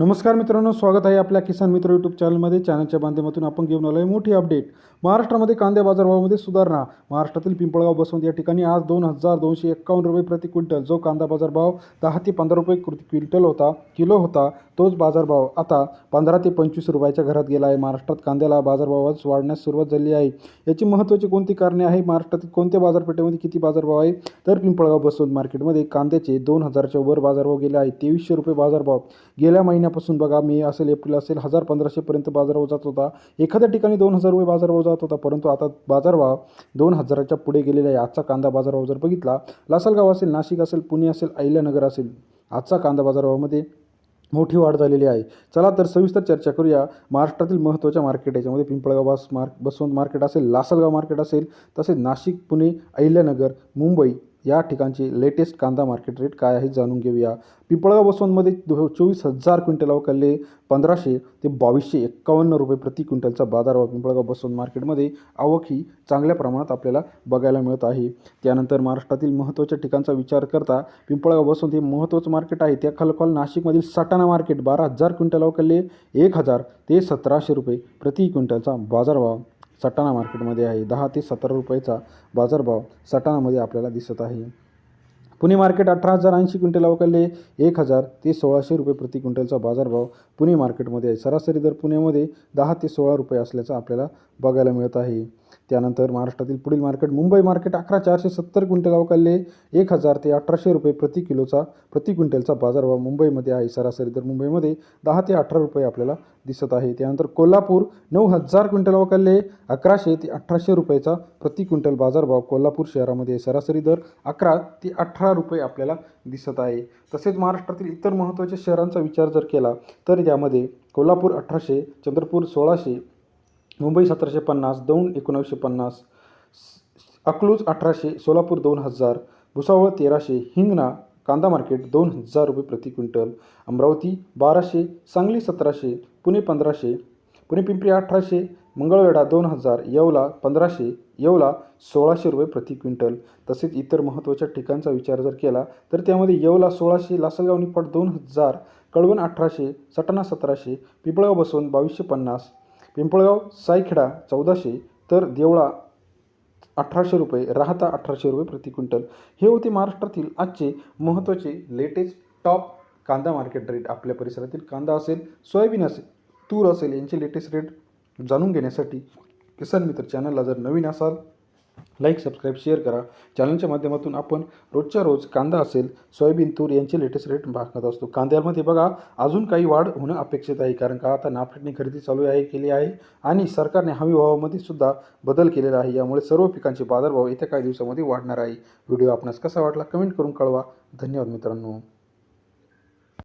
नमस्कार मित्रांनो स्वागत आहे आपल्या किसान मित्र यूट्यूब चॅनलमध्ये चॅनलच्या माध्यमातून आपण घेऊन आलो आहे मोठी अपडेट महाराष्ट्रामध्ये कांद्या बाजारभावामध्ये सुधारणा. महाराष्ट्रातील पिंपळगाव बसवंत या ठिकाणी आज दोन हजार दोनशे एक्कावन्न रुपये प्रति क्विंटल. जो कांदा बाजारभाव दहा ते पंधरा रुपये कृती क्विंटल होता किलो होता तोच बाजारभाव आता पंधरा ते पंचवीस रुपयाच्या घरात गेला आहे. महाराष्ट्रात कांद्याला बाजारभावात वाढण्यास सुरुवात झाली आहे. याची महत्त्वाची कोणती कारणे आहे महाराष्ट्रातील कोणत्या बाजारपेठेमध्ये किती बाजारभाव आहे? तर पिंपळगाव बसवंत मार्केटमध्ये कांद्याचे दोन हजारच्या वर बाजारभाव गेले आहे तेवीसशे रुपये बाजारभाव गेल्या महिन्यापासून बघा मे असेल एप्रिल असेल हजार पंधराशेपर्यंत बाजारभाव जात होता. एखाद्या ठिकाणी दोन हजार रुपये बाजारभाव जात होता परंतु आता बाजारभाव दोन हजाराच्या पुढे गेलेला आहे. आजचा कांदा बाजारभाव जर बघितला लासलगाव असेल नाशिक असेल पुणे असेल अहिल्यानगर असेल आजचा कांदा बाजारभावामध्ये मोठी वाढ झालेली आहे. चला तर सविस्तर चर्चा करूया. महाराष्ट्रातील महत्त्वाच्या मार्केट याच्यामध्ये पिंपळगाव बस मार्क बसवंत मार्केट असेल लासलगाव मार्केट असेल तसेच नाशिक पुणे अहिल्यानगर मुंबई या ठिकाणचे लेटेस्ट कांदा मार्केट रेट काय आहे जाणून घेऊया. पिंपळगाव बसवंतमध्ये चोवीस हजार क्विंटल अवकालले पंधराशे ते बावीसशे एक्कावन्न रुपये प्रति क्विंटलचा बाजारभाव पिंपळगाव बसवंत मार्केटमध्ये आवक ही चांगल्या प्रमाणात आपल्याला बघायला मिळत आहे. त्यानंतर महाराष्ट्रातील महत्त्वाच्या ठिकाणचा विचार करता पिंपळगाव बसवंत हे महत्त्वाचं मार्केट आहे. त्या खालोखाल नाशिकमधील सटाणा मार्केट बारा हजार क्विंटल अवकालले एक हजार ते सतराशे रुपये प्रति क्विंटलचा बाजारभाव. सटाणा मार्केटमध्ये आहे. दहा ते सतरा रुपयाचा बाजारभाव सटाणामध्ये आपल्याला दिसत आहे. पुणे मार्केट अठरा हजार ऐंशी क्विंटल अवकालले एक हजार ते सोळाशे रुपये प्रति क्विंटलचा बाजारभाव पुणे मार्केटमध्ये आहे. सरासरी दर पुण्यामध्ये दहा ते सोळा रुपये असल्याचं आपल्याला बघायला मिळत आहे. त्यानंतर महाराष्ट्रातील पुढील मार्केट मुंबई मार्केट अकरा चारशे सत्तर क्विंटल अवकालले एक हजार ते अठराशे रुपये प्रति किलोचा प्रति क्विंटलचा बाजारभाव मुंबईमध्ये आहे. सरासरी दर मुंबईमध्ये दहा ते अठरा रुपये आपल्याला दिसत आहे. त्यानंतर कोल्हापूर नऊ हजार क्विंटल अवकालले अकराशे ते अठराशे रुपयाचा प्रति क्विंटल बाजारभाव कोल्हापूर शहरामध्ये सरासरी दर अकरा ते अठरा रुपये आपल्याला दिसत आहे. तसेच महाराष्ट्रातील इतर महत्त्वाच्या शहरांचा विचार जर केला तर त्यामध्ये कोल्हापूर अठराशे चंद्रपूर सोळाशे मुंबई सतराशे पन्नास दौंड एकोणावीसशे पन्नास अकलूज अठराशे सोलापूर दोन हजार भुसावळ तेराशे हिंगणा कांदा मार्केट दोन हजार रुपये प्रति क्विंटल अमरावती बाराशे सांगली सतराशे पुणे पंधराशे पुणे पिंपरी अठराशे मंगळवेढा दोन हजार येवला पंधराशे येवला सोळाशे रुपये प्रति क्विंटल. तसेच इतर महत्त्वाच्या ठिकाणचा विचार जर केला तर त्यामध्ये येवला सोळाशे लासलगाव निपाट दोन हजार कळवण अठराशे सटाणा सतराशे पिपळगाव बसवून बावीसशे पन्नास पिंपळगाव सायखेडा चौदाशे तर देवळा अठराशे रुपये राहता अठराशे रुपये प्रति क्विंटल. हे होते महाराष्ट्रातील आजचे महत्त्वाचे लेटेस्ट टॉप कांदा मार्केट रेट आपल्या परिसरातील कांदा असेल सोयाबीन असेल तूर असेल यांचे लेटेस्ट रेट जाणून घेण्यासाठी किसान मित्र चॅनलला जर नवीन असाल लाईक सबस्क्राईब शेअर करा. चॅनलच्या माध्यमातून आपण रोजच्या रोज कांदा असेल सोयाबीन तूर यांचे लेटेस्ट रेट पाहत असतो. कांद्यामध्ये बघा अजून काही वाढ होणं अपेक्षित आहे कारण का आता नाफेडने खरेदी चालू आहे केली आहे आणि सरकारने हमी भावामध्ये सुद्धा बदल केलेला आहे. यामुळे सर्व पिकांचे बाजारभाव येत्या काही दिवसामध्ये वाढणार आहे. व्हिडिओ आपणास कसा वाटला कमेंट करून कळवा. धन्यवाद मित्रांनो.